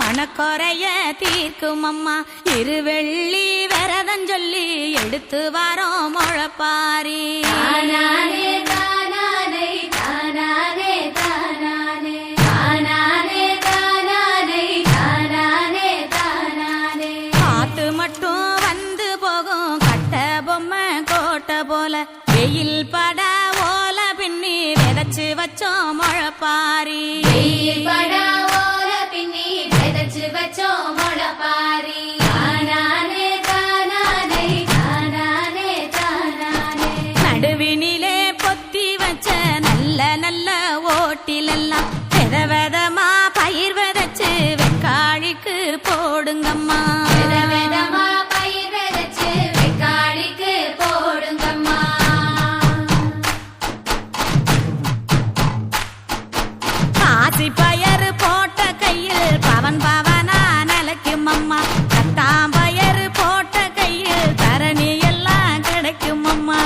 மனக்குறைய தீர்க்கும் அம்மா இருவெள்ளி விரதம் சொல்லி எடுத்து வரோம் முழப்பாரி. தானானே தானானே தானானே தானானே. தானானே தானானே தானானே தானானே. காத்து மட்டும் வந்து போகும் கட்ட பொம்மை கோட்டை போல. வெயில் பட விதைச்சு வச்சோம் முழப்பாரி. பயறு போட்ட கையில் பவன் பவனா நிலைக்கும் அம்மா. கட்டாம் பயறு போட்ட கையில் தரணி எல்லாம் கிடைக்கும் அம்மா.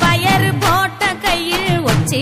பயறு போட்ட கையில் ஒச்சி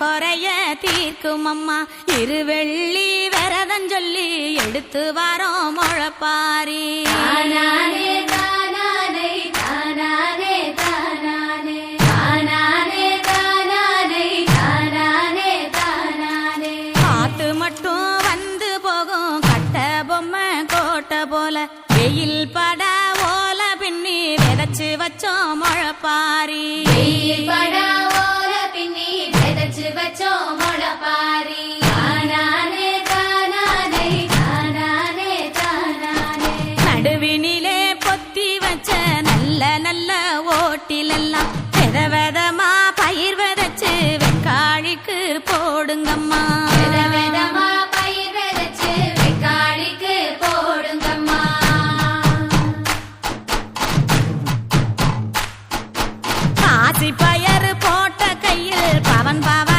மனக்குறைய தீர்க்கும் அம்மா. இருவெள்ளி விரதம் சொல்லி எடுத்து வரோம் முழப்பாரி. தானானே தானானே தானானே தானானே. தானானே தானானே தானானே தானானே. காத்து மட்டும் வந்து போகும். கட்ட பொம்மை கோட்டை போல. வெயில் பட ஓல பின்னி விதைச்சு வச்சோம் முழப்பாரி. படா ஓட்டிலெல்லாம் வித விதமா பயிர் விதைச்சு வெக்காளிக்கு போடுங்கம்மா. வித விதமா பயிர் விதைச்சு வெக்காளிக்கு போடுங்கம்மா. காசி பயறு போட்ட கையில் பவன் பவன்